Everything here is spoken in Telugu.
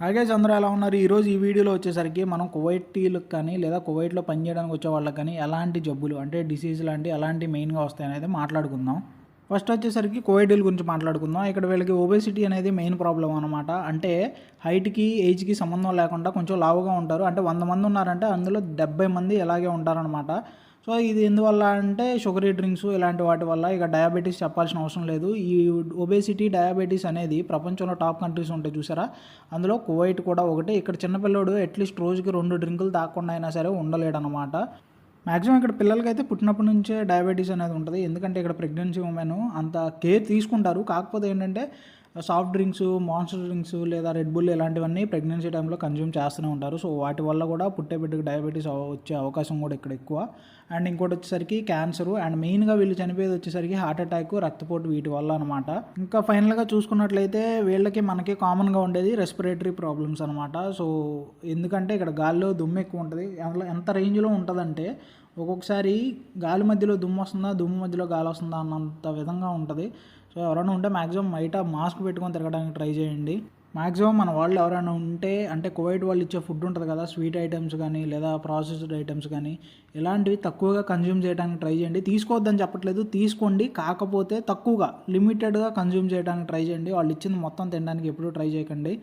అలాగే అందరూ ఎలా ఉన్నారు? ఈరోజు ఈ వీడియోలో వచ్చేసరికి మనం కువైటీలకు కానీ లేదా కువైట్లో పనిచేయడానికి వచ్చే వాళ్ళకి కానీ ఎలాంటి జబ్బులు అంటే డిసీజ్ లాంటి ఎలాంటి మెయిన్గా వస్తాయి అనేది మాట్లాడుకుందాం. ఫస్ట్ వచ్చేసరికి కోవిడ్ల గురించి మాట్లాడుకుందాం. ఇక్కడ వీళ్ళకి ఒబేసిటీ అనేది మెయిన్ ప్రాబ్లం అనమాట అంటే హైట్కి ఏజ్కి సంబంధం లేకుండా కొంచెం లావుగా ఉంటారు. అంటే వంద మంది ఉన్నారంటే అందులో డెబ్బై మంది ఇలాగే ఉంటారనమాట సో ఇది ఎందువల్ల అంటే షుగరీ డ్రింక్స్ ఇలాంటి వాటి వల్ల ఇక డయాబెటీస్ చెప్పాల్సిన అవసరం లేదు. ఈ ఒబేసిటీ డయాబెటీస్ అనేది ప్రపంచంలో టాప్ కంట్రీస్ ఉంటాయి చూసారా? అందులో కువైట్ కూడా ఒకటి. ఇక్కడ చిన్నపిల్లడు అట్లీస్ట్ రోజుకి రెండు డ్రింకులు తాకుండా అయినా సరే ఉండలేడనమాట మ్యాక్సిమం ఇక్కడ పిల్లలకైతే పుట్టినప్పటి నుంచే డయాబెటీస్ అనేది ఉంటుంది. ఎందుకంటే ఇక్కడ ప్రెగ్నెన్సీ ఉమెన్ అంత కేర్ తీసుకుంటారు. కాకపోతే ఏంటంటే సాఫ్ట్ డ్రింక్స్ మాన్స్టర్ డ్రింక్స్ లేదా రెడ్ బుల్ ఇలాంటివన్నీ ప్రెగ్నెన్సీ టైంలో కన్జ్యూమ్ చేస్తూనే ఉంటారు. సో వాటి వల్ల కూడా పుట్టే బిడ్డకు డయాబెటీస్ వచ్చే అవకాశం కూడా ఇక్కడ ఎక్కువ. అండ్ ఇంకోటి వచ్చేసరికి క్యాన్సర్. అండ్ మెయిన్గా వీళ్ళు చనిపోయేది వచ్చేసరికి హార్ట్ అటాక్ రక్తపోటు వీటి వల్ల అనమాట ఇంకా ఫైనల్గా చూసుకున్నట్లయితే వీళ్ళకి మనకి కామన్గా ఉండేది రెస్పిరేటరీ ప్రాబ్లమ్స్ అనమాట సో ఎందుకంటే ఇక్కడ గాల్లో దుమ్ము ఎక్కువ ఉంటుంది ఎంత రేంజ్లో ఉంటుందంటే ఒక్కొక్కసారి గాలి మధ్యలో దుమ్ము వస్తుందా దుమ్ము మధ్యలో గాలి వస్తుందా అన్నంత విధంగా ఉంటుంది. సో ఎవరైనా ఉంటే మ్యాక్సిమం బయట మాస్క్ పెట్టుకొని తిరగడానికి ట్రై చేయండి. మ్యాక్సిమం మన వాళ్ళు ఎవరైనా ఉంటే అంటే కువైట్ వాళ్ళు ఇచ్చే ఫుడ్ ఉంటుంది కదా స్వీట్ ఐటమ్స్ కానీ లేదా ప్రాసెస్డ్ ఐటమ్స్ కానీ ఇలాంటివి తక్కువగా కన్జ్యూమ్ చేయడానికి ట్రై చేయండి. తీసుకోవద్దని చెప్పట్లేదు తీసుకోండి. కాకపోతే తక్కువగా లిమిటెడ్గా కన్జ్యూమ్ చేయడానికి ట్రై చేయండి. వాళ్ళు ఇచ్చింది మొత్తం తినడానికి ఎప్పుడూ ట్రై చేయకండి.